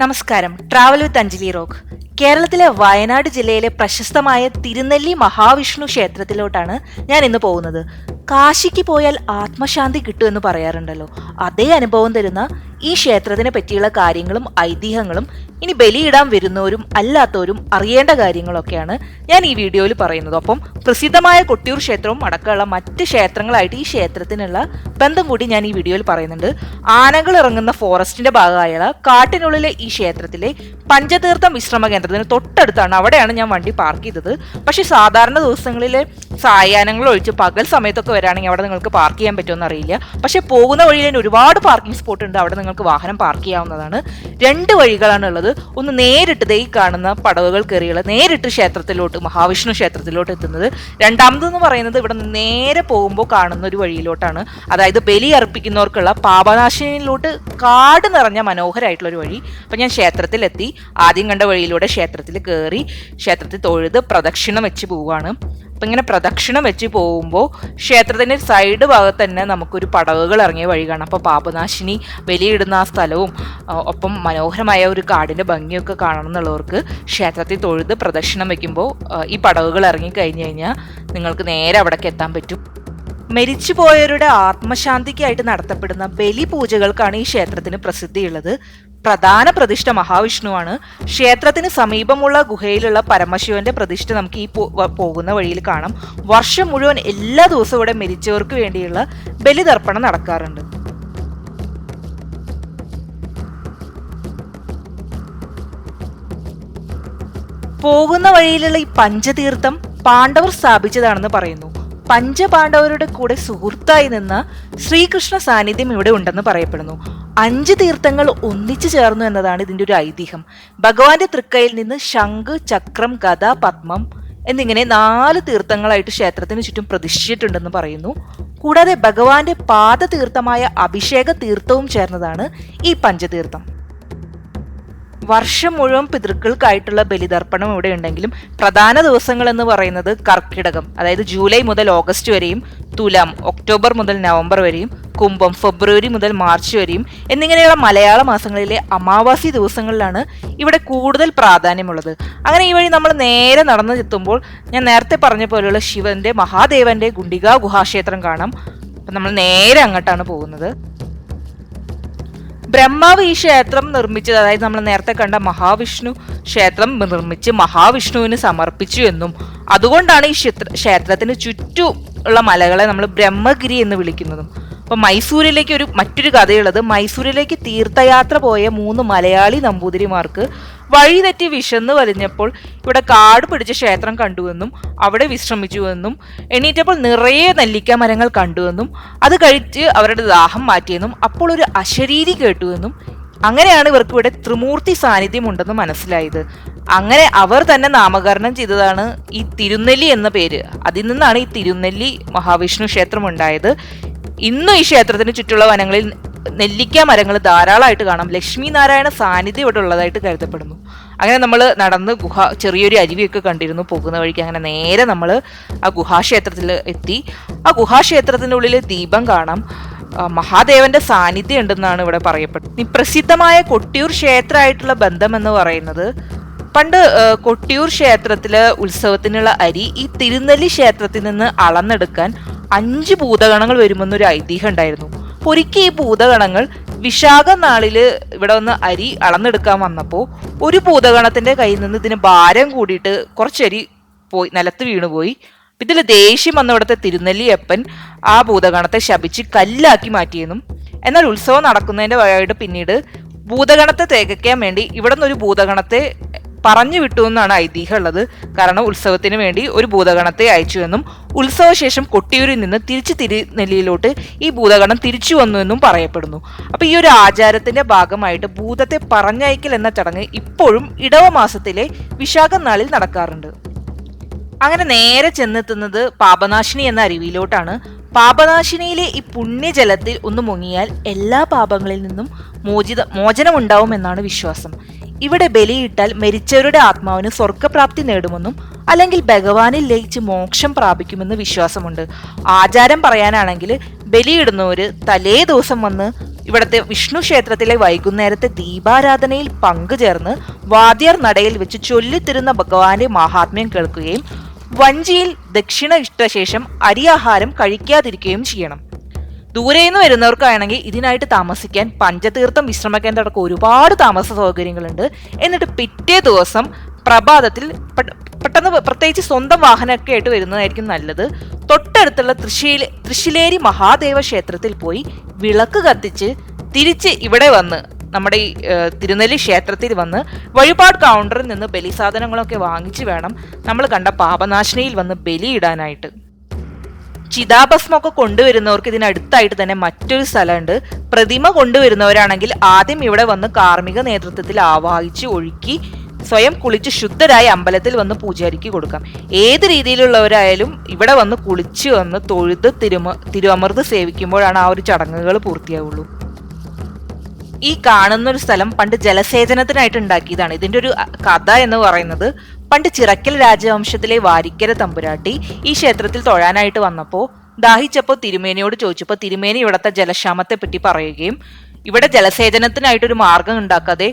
നമസ്കാരം. Travel with Anjali rock. കേരളത്തിലെ വയനാട് ജില്ലയിലെ പ്രശസ്തമായ തിരുനെല്ലി മഹാവിഷ്ണു ക്ഷേത്രത്തിലോട്ടാണ് ഞാൻ ഇന്ന് പോകുന്നത്. കാശിക്ക് പോയാൽ ആത്മശാന്തി കിട്ടുമെന്ന് പറയാറുണ്ടല്ലോ. അതേ അനുഭവം തരുന്ന ഈ ക്ഷേത്രത്തിനെ പറ്റിയുള്ള കാര്യങ്ങളും ഐതിഹ്യങ്ങളും ഇനി ബലിയിടാൻ വരുന്നവരും അല്ലാത്തവരും അറിയേണ്ട കാര്യങ്ങളൊക്കെയാണ് ഞാൻ ഈ വീഡിയോയിൽ പറയുന്നത്. അപ്പം പ്രസിദ്ധമായ കൊട്ടിയൂർ ക്ഷേത്രവും അടക്കമുള്ള മറ്റ് ക്ഷേത്രങ്ങളായിട്ട് ഈ ക്ഷേത്രത്തിനുള്ള ബന്ധം കൂടി ഞാൻ ഈ വീഡിയോയിൽ പറയുന്നുണ്ട്. ആനകൾ ഇറങ്ങുന്ന ഫോറസ്റ്റിന്റെ ഭാഗമായുള്ള കാട്ടിനുള്ളിലെ ഈ ക്ഷേത്രത്തിലെ പഞ്ചതീർത്ഥം വിശ്രമ കേന്ദ്രത്തിന് തൊട്ടടുത്താണ്. അവിടെയാണ് ഞാൻ വണ്ടി പാർക്ക് ചെയ്തത്. പക്ഷെ സാധാരണ ദിവസങ്ങളിലെ സായാഹ്നങ്ങൾ ഒഴിച്ച് പകൽ സമയത്തൊക്കെ വരാണെങ്കിൽ അവിടെ നിങ്ങൾക്ക് പാർക്ക് ചെയ്യാൻ പറ്റുമെന്ന് അറിയില്ല പക്ഷെ പോകുന്ന വഴിയിൽ തന്നെ ഒരുപാട് പാർക്കിംഗ് സ്പോട്ട് ഉണ്ട്. അവിടെ നിങ്ങൾക്ക് വാഹനം പാർക്ക് ചെയ്യാവുന്നതാണ്. രണ്ട് വഴികളാണ് ഉള്ളത് ഒന്ന് നേരിട്ട് ദേ കാണുന്ന പടവുകൾ കയറിയുള്ള നേരിട്ട് ക്ഷേത്രത്തിലോട്ട് മഹാവിഷ്ണു ക്ഷേത്രത്തിലോട്ട് എത്തുന്നത്. രണ്ടാമതെന്ന് പറയുന്നത് ഇവിടെ നേരെ പോകുമ്പോൾ കാണുന്ന ഒരു വഴിയിലോട്ടാണ്. അതായത് ബലി അർപ്പിക്കുന്നവർക്കുള്ള പാപനാശിനിയിലോട്ട് കാട് നിറഞ്ഞ മനോഹരമായിട്ടുള്ള ഒരു വഴി. അപ്പം ഞാൻ ക്ഷേത്രത്തിലെത്തി. ആദ്യം കണ്ട വഴിയിലൂടെ ക്ഷേത്രത്തിൽ കയറി ക്ഷേത്രത്തിൽ തൊഴുത് പ്രദക്ഷിണം വെച്ച് പോവുകയാണ്. ഇങ്ങനെ പ്രദക്ഷിണം വെച്ച് പോകുമ്പോൾ ക്ഷേത്രത്തിന്റെ സൈഡ് ഭാഗത്ത് തന്നെ നമുക്കൊരു പടവുകൾ ഇറങ്ങിയ വഴി കാണാം അപ്പോൾ പാപനാശിനി ബലിയിടുന്ന ആ സ്ഥലവും ഒപ്പം മനോഹരമായ ഒരു കാടിന്റെ ഭംഗിയൊക്കെ കാണണം എന്നുള്ളവർക്ക് ക്ഷേത്രത്തിൽ തൊഴുത് പ്രദക്ഷിണം വയ്ക്കുമ്പോൾ ഈ പടവുകൾ ഇറങ്ങി കഴിഞ്ഞ് കഴിഞ്ഞാൽ നിങ്ങൾക്ക് നേരെ അവിടേക്ക് എത്താൻ പറ്റും. മരിച്ചുപോയവരുടെ ആത്മശാന്തിക്കായിട്ട് നടത്തപ്പെടുന്ന ബലി പൂജകൾക്കാണ് ഈ ക്ഷേത്രത്തിന് പ്രസിദ്ധിയുള്ളത്. പ്രധാന പ്രതിഷ്ഠ മഹാവിഷ്ണുവാണ്. ക്ഷേത്രത്തിന് സമീപമുള്ള ഗുഹയിലുള്ള പരമശിവന്റെ പ്രതിഷ്ഠ നമുക്ക് ഈ പോകുന്ന വഴിയിൽ കാണാം. വർഷം മുഴുവൻ എല്ലാ ദിവസവും ഇവിടെ മരിച്ചവർക്ക് വേണ്ടിയുള്ള ബലിതർപ്പണം നടക്കാറുണ്ട്. പോകുന്ന വഴിയിലുള്ള ഈ പഞ്ചതീർത്ഥം പാണ്ഡവർ സ്ഥാപിച്ചതാണെന്ന് പറയുന്നു. പഞ്ചപാണ്ഡവരുടെ കൂടെ സുഹൃത്തായി നിന്ന ശ്രീകൃഷ്ണ സാന്നിധ്യം ഇവിടെ ഉണ്ടെന്ന് പറയപ്പെടുന്നു. അഞ്ച് തീർത്ഥങ്ങൾ ഒന്നിച്ചു ചേർന്നു എന്നതാണ് ഇതിന്റെ ഒരു ഐതിഹ്യം. ഭഗവാന്റെ തൃക്കയിൽ നിന്ന് ശംഖ് ചക്രം ഗദ പത്മം എന്നിങ്ങനെ നാല് തീർത്ഥങ്ങളായിട്ട് ക്ഷേത്രത്തിന് ചുറ്റും പ്രതിഷ്ഠിച്ചിട്ടുണ്ടെന്ന് പറയുന്നു. കൂടാതെ ഭഗവാന്റെ പാദതീർത്ഥമായ അഭിഷേക തീർത്ഥവും ചേർന്നതാണ് ഈ പഞ്ചതീർത്ഥം. വർഷം മുഴുവൻ പിതൃക്കൾക്കായിട്ടുള്ള ബലിതർപ്പണം ഇവിടെ ഉണ്ടെങ്കിലും പ്രധാന ദിവസങ്ങൾ എന്ന് പറയുന്നത് കർക്കിടകം അതായത് ജൂലൈ മുതൽ ഓഗസ്റ്റ് വരെയും തുലം ഒക്ടോബർ മുതൽ നവംബർ വരെയും കുംഭം ഫെബ്രുവരി മുതൽ മാർച്ച് വരെയും എന്നിങ്ങനെയുള്ള മലയാള മാസങ്ങളിലെ അമാവാസി ദിവസങ്ങളിലാണ് ഇവിടെ കൂടുതൽ പ്രാധാന്യമുള്ളത്. അങ്ങനെ ഈ വഴി നമ്മൾ നേരെ നടന്നു എത്തുമ്പോൾ ഞാൻ നേരത്തെ പറഞ്ഞ പോലെയുള്ള ശിവന്റെ മഹാദേവന്റെ ഗുണ്ടിക ഗുഹാക്ഷേത്രം കാണാം. അപ്പം നമ്മൾ നേരെ അങ്ങോട്ടാണ് പോകുന്നത്. ബ്രഹ്മാവ് ഈ ക്ഷേത്രം നിർമ്മിച്ചത് അതായത് നമ്മൾ നേരത്തെ കണ്ട മഹാവിഷ്ണു ക്ഷേത്രം നിർമ്മിച്ച് മഹാവിഷ്ണുവിന് സമർപ്പിച്ചു എന്നും. അതുകൊണ്ടാണ് ഈ ക്ഷേത്ര ക്ഷേത്രത്തിന് ചുറ്റും ഉള്ള മലകളെ നമ്മൾ ബ്രഹ്മഗിരി എന്ന് വിളിക്കുന്നതും. അപ്പൊ മൈസൂരിലേക്ക് ഒരു മറ്റൊരു കഥയുള്ളത് മൈസൂരിലേക്ക് തീർത്ഥയാത്ര പോയ മൂന്ന് മലയാളി നമ്പൂതിരിമാർക്ക് വഴി തെറ്റി വിശന്ന് വലിഞ്ഞപ്പോൾ ഇവിടെ കാട് പിടിച്ച ക്ഷേത്രം കണ്ടുവെന്നും അവിടെ വിശ്രമിച്ചുവെന്നും എണീറ്റപ്പോൾ നിറയെ നെല്ലിക്ക മരങ്ങൾ കണ്ടുവെന്നും അത് കഴിച്ച് അവരുടെ ദാഹം മാറ്റിയെന്നും അപ്പോൾ ഒരു അശരീരി കേട്ടുവെന്നും അങ്ങനെയാണ് ഇവർക്ക് ഇവിടെ ത്രിമൂർത്തി സാന്നിധ്യം ഉണ്ടെന്ന് മനസ്സിലായത്. അങ്ങനെ അവർ തന്നെ നാമകരണം ചെയ്തതാണ് ഈ തിരുനെല്ലി എന്ന പേര്. അതിൽ നിന്നാണ് ഈ തിരുനെല്ലി മഹാവിഷ്ണു ക്ഷേത്രം ഉണ്ടായത്. ഇന്നും ഈ ക്ഷേത്രത്തിന് ചുറ്റുള്ള വനങ്ങളിൽ നെല്ലിക്ക മരങ്ങൾ ധാരാളമായിട്ട് കാണാം. ലക്ഷ്മി നാരായണ സാന്നിധ്യം ഇവിടെ ഉള്ളതായിട്ട് കരുതപ്പെടുന്നു. അങ്ങനെ നമ്മൾ നടന്ന് ഗുഹ ചെറിയൊരു അരുവിയൊക്കെ കണ്ടിരുന്നു പോകുന്ന വഴിക്ക്. അങ്ങനെ നേരെ നമ്മൾ ആ ഗുഹാക്ഷേത്രത്തിൽ എത്തി. ആ ഗുഹാക്ഷേത്രത്തിന്റെ ഉള്ളിൽ ദീപം കാണാം. മഹാദേവന്റെ സാന്നിധ്യം ഉണ്ടെന്നാണ് ഇവിടെ പറയപ്പെട്ടത്. പ്രസിദ്ധമായ കൊട്ടിയൂർ ക്ഷേത്രമായിട്ടുള്ള ബന്ധം എന്ന് പറയുന്നത് പണ്ട് കൊട്ടിയൂർ ക്ഷേത്രത്തിലെ ഉത്സവത്തിനുള്ള അരി ഈ തിരുനെല്ലി ക്ഷേത്രത്തിൽ നിന്ന് അളന്നെടുക്കാൻ അഞ്ച് ഭൂതഗണങ്ങൾ വരുമെന്നൊരു ഐതിഹ്യം ഉണ്ടായിരുന്നു. അപ്പൊ ഒരിക്കൽ ഈ ഭൂതഗണങ്ങൾ വിശാഖ നാളിൽ ഇവിടെ വന്ന് അരി അളന്നെടുക്കാൻ വന്നപ്പോൾ ഒരു ഭൂതഗണത്തിന്റെ കയ്യിൽ നിന്ന് ഇതിന് ഭാരം കൂടിയിട്ട് കുറച്ചരി പോയി നിലത്ത് വീണുപോയി. ഇതിൽ ദേഷ്യം വന്ന ഇവിടുത്തെ തിരുനെല്ലിയപ്പൻ ആ ഭൂതഗണത്തെ ശപിച്ച് കല്ലാക്കി മാറ്റിയെന്നും എന്നാൽ ഉത്സവം നടക്കുന്നതിന്റെ വകയായിട്ട് പിന്നീട് ഭൂതഗണത്തെ തേക്കാൻ വേണ്ടി ഇവിടെ നിന്ന് ഒരു ഭൂതഗണത്തെ പറഞ്ഞു വിട്ടു എന്നാണ് ഐതിഹ്യം ഉള്ളത് കാരണം ഉത്സവത്തിന് വേണ്ടി ഒരു ഭൂതഗണത്തെ അയച്ചു എന്നും ഉത്സവശേഷം കൊട്ടിയൂരിൽ നിന്ന് തിരിച്ച് തിരുനെല്ലിയിലോട്ട് ഈ ഭൂതഗണം തിരിച്ചു വന്നു എന്നും പറയപ്പെടുന്നു. അപ്പൊ ഈ ഒരു ആചാരത്തിന്റെ ഭാഗമായിട്ട് ഭൂതത്തെ പറഞ്ഞയക്കൽ എന്ന ചടങ്ങ് ഇപ്പോഴും ഇടവ മാസത്തിലെ വിശാഖം നാളിൽ നടക്കാറുണ്ട്. അങ്ങനെ നേരെ ചെന്നെത്തുന്നത് പാപനാശിനി എന്ന അരുവിയിലോട്ടാണ്. പാപനാശിനിയിലെ ഈ പുണ്യജലത്തിൽ ഒന്ന് മുങ്ങിയാൽ എല്ലാ പാപങ്ങളിൽ നിന്നും മോചിത മോചനമുണ്ടാവും എന്നാണ് വിശ്വാസം. ഇവിടെ ബലിയിട്ടാൽ മരിച്ചവരുടെ ആത്മാവിന് സ്വർഗപ്രാപ്തി നേടുമെന്നും അല്ലെങ്കിൽ ഭഗവാനിൽ ലയിച്ച് മോക്ഷം പ്രാപിക്കുമെന്ന് വിശ്വാസമുണ്ട്. ആചാരം പറയാനാണെങ്കിൽ ബലിയിടുന്നവര് തലേ ദിവസം വന്ന് ഇവിടുത്തെ വിഷ്ണു ക്ഷേത്രത്തിലെ വൈകുന്നേരത്തെ ദീപാരാധനയിൽ പങ്കുചേർന്ന് വാദ്യർ നടയിൽ വെച്ച് ചൊല്ലിത്തിരുന്ന ഭഗവാന്റെ മഹാത്മ്യം കേൾക്കുകയും വഞ്ചിയിൽ ദക്ഷിണ ഇഷ്ടശേഷം അരിയാഹാരം കഴിക്കാതിരിക്കുകയും ചെയ്യണം. ദൂരെ നിന്ന് വരുന്നവർക്കാണെങ്കിൽ ഇതിനായിട്ട് താമസിക്കാൻ പഞ്ചതീർത്ഥം വിശ്രമ കേന്ദ്രമടക്കം ഒരുപാട് താമസ സൗകര്യങ്ങളുണ്ട്. എന്നിട്ട് പിറ്റേ ദിവസം പ്രഭാതത്തിൽ പെട്ടെന്ന് പ്രത്യേകിച്ച് സ്വന്തം വാഹനമൊക്കെ ആയിട്ട് വരുന്നതായിരിക്കും നല്ലത്. തൊട്ടടുത്തുള്ള തൃശ്ശീല തൃശ്ശിലേരി മഹാദേവ ക്ഷേത്രത്തിൽ പോയി വിളക്ക് കത്തിച്ച് തിരിച്ച് ഇവിടെ വന്ന് നമ്മുടെ ഈ തിരുനെല്ലി ക്ഷേത്രത്തിൽ വന്ന് വഴിപാട് കൗണ്ടറിൽ നിന്ന് ബലി സാധനങ്ങളൊക്കെ വാങ്ങിച്ച് വേണം നമ്മൾ കണ്ട പാപനാശിനിയിൽ വന്ന് ബലിയിടാനായിട്ട്. ചിതാഭസ്മൊക്കെ കൊണ്ടുവരുന്നവർക്ക് ഇതിനടുത്തായിട്ട് തന്നെ മറ്റൊരു സ്ഥലമുണ്ട്. പ്രതിമ കൊണ്ടുവരുന്നവരാണെങ്കിൽ ആദ്യം ഇവിടെ വന്ന് കാർമ്മിക നേതൃത്വത്തിൽ ആവാഹിച്ച് ഒഴുക്കി സ്വയം കുളിച്ച് ശുദ്ധരായി അമ്പലത്തിൽ വന്ന് പൂജാരിക്ക് കൊടുക്കാം. ഏത് രീതിയിലുള്ളവരായാലും ഇവിടെ വന്ന് കുളിച്ച് വന്ന് തൊഴുത് തിരുമ തിരുവമൃത് സേവിക്കുമ്പോഴാണ് ആ ഒരു ചടങ്ങുകൾ പൂർത്തിയാവുള്ളൂ. ഈ കാണുന്ന ഒരു സ്ഥലം പണ്ട് ജലസേചനത്തിനായിട്ട് ഉണ്ടാക്കിയതാണ്. ഇതിന്റെ ഒരു കഥ എന്ന് പറയുന്നത് പണ്ട് ചിറക്കൽ രാജവംശത്തിലെ വാരിക്കര തമ്പുരാട്ടി ഈ ക്ഷേത്രത്തിൽ തൊഴാനായിട്ട് വന്നപ്പോൾ ദാഹിച്ചപ്പോൾ തിരുമേനിയോട് ചോദിച്ചപ്പോൾ തിരുമേനി ഇവിടുത്തെ ജലക്ഷാമത്തെ പറ്റി പറയുകയും ഇവിടെ ജലസേചനത്തിനായിട്ടൊരു മാർഗം ഉണ്ടാക്കാതെ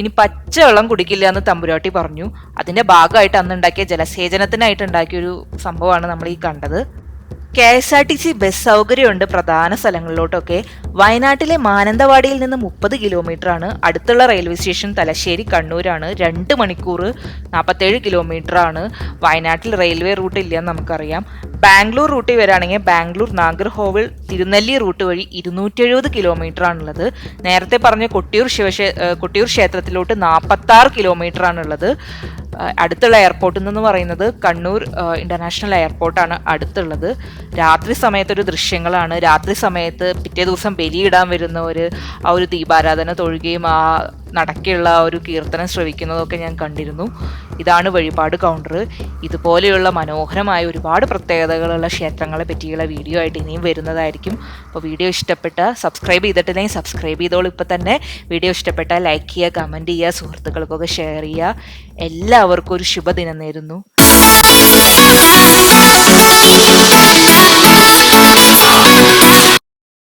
ഇനി പച്ചവെള്ളം കുടിക്കില്ല എന്ന് തമ്പുരാട്ടി പറഞ്ഞു. അതിന്റെ ഭാഗമായിട്ട് അന്ന് ഉണ്ടാക്കിയ ജലസേചനത്തിനായിട്ട് ഉണ്ടാക്കിയ ഒരു സംഭവമാണ് നമ്മൾ ഈ കണ്ടത്. K S R T C bus സൗകര്യമുണ്ട് പ്രധാന സ്ഥലങ്ങളിലോട്ടൊക്കെ. വയനാട്ടിലെ മാനന്തവാടിയിൽ നിന്ന് മുപ്പത് ആണ് അടുത്തുള്ള റെയിൽവേ സ്റ്റേഷൻ തലശ്ശേരി കണ്ണൂരാണ്. രണ്ട് മണിക്കൂർ നാൽപ്പത്തേഴ് ആണ് വയനാട്ടിൽ റെയിൽവേ റൂട്ട് ഇല്ലെന്ന് നമുക്കറിയാം. ബാംഗ്ലൂർ റൂട്ടിൽ വരാണെങ്കിൽ ബാംഗ്ലൂർ നാഗർഹോവിൽ തിരുനെല്ലി റൂട്ട് വഴി ഇരുന്നൂറ്റി എഴുപത് കിലോമീറ്റർ ആണുള്ളത് നേരത്തെ പറഞ്ഞ കൊട്ടിയൂർ ശിവക്ഷേ കൊട്ടിയൂർ ക്ഷേത്രത്തിലോട്ട് നാൽപ്പത്താറ് കിലോമീറ്ററാണുള്ളത്. അടുത്തുള്ള എയർപോർട്ടിൽ നിന്ന് പറയുന്നത് കണ്ണൂർ ഇന്റർനാഷണൽ എയർപോർട്ടാണ് അടുത്തുള്ളത്. രാത്രി സമയത്തൊരു ദൃശ്യങ്ങളാണ്. രാത്രി സമയത്ത് പിറ്റേ ദിവസം ബലിയിടാൻ വരുന്നവർ ആ ഒരു ദീപാരാധന തൊഴുകയും ആ നടക്കുള്ള ഒരു കീർത്തനം ശ്രവിക്കുന്നതൊക്കെ ഞാൻ കണ്ടിരുന്നു. ഇതാണ് വഴിപാട് കൗണ്ടർ ഇതുപോലെയുള്ള മനോഹരമായ ഒരുപാട് പ്രത്യേകതകളുള്ള ക്ഷേത്രങ്ങളെ പറ്റിയുള്ള വീഡിയോ ആയിട്ട് ഇനിയും വരുന്നതായിരിക്കും. അപ്പോൾ വീഡിയോ ഇഷ്ടപ്പെട്ട സബ്സ്ക്രൈബ് ചെയ്തിട്ടില്ലെങ്കിൽ സബ്സ്ക്രൈബ് ചെയ്തോളൂ. ഇപ്പോൾ തന്നെ വീഡിയോ ഇഷ്ടപ്പെട്ടാൽ ലൈക്ക് ചെയ്യുക കമന്റ് ചെയ്യുക സുഹൃത്തുക്കൾക്കൊക്കെ ഷെയർ ചെയ്യുക. എല്ലാവർക്കും ഒരു ശുഭദിനം നേരുന്നു.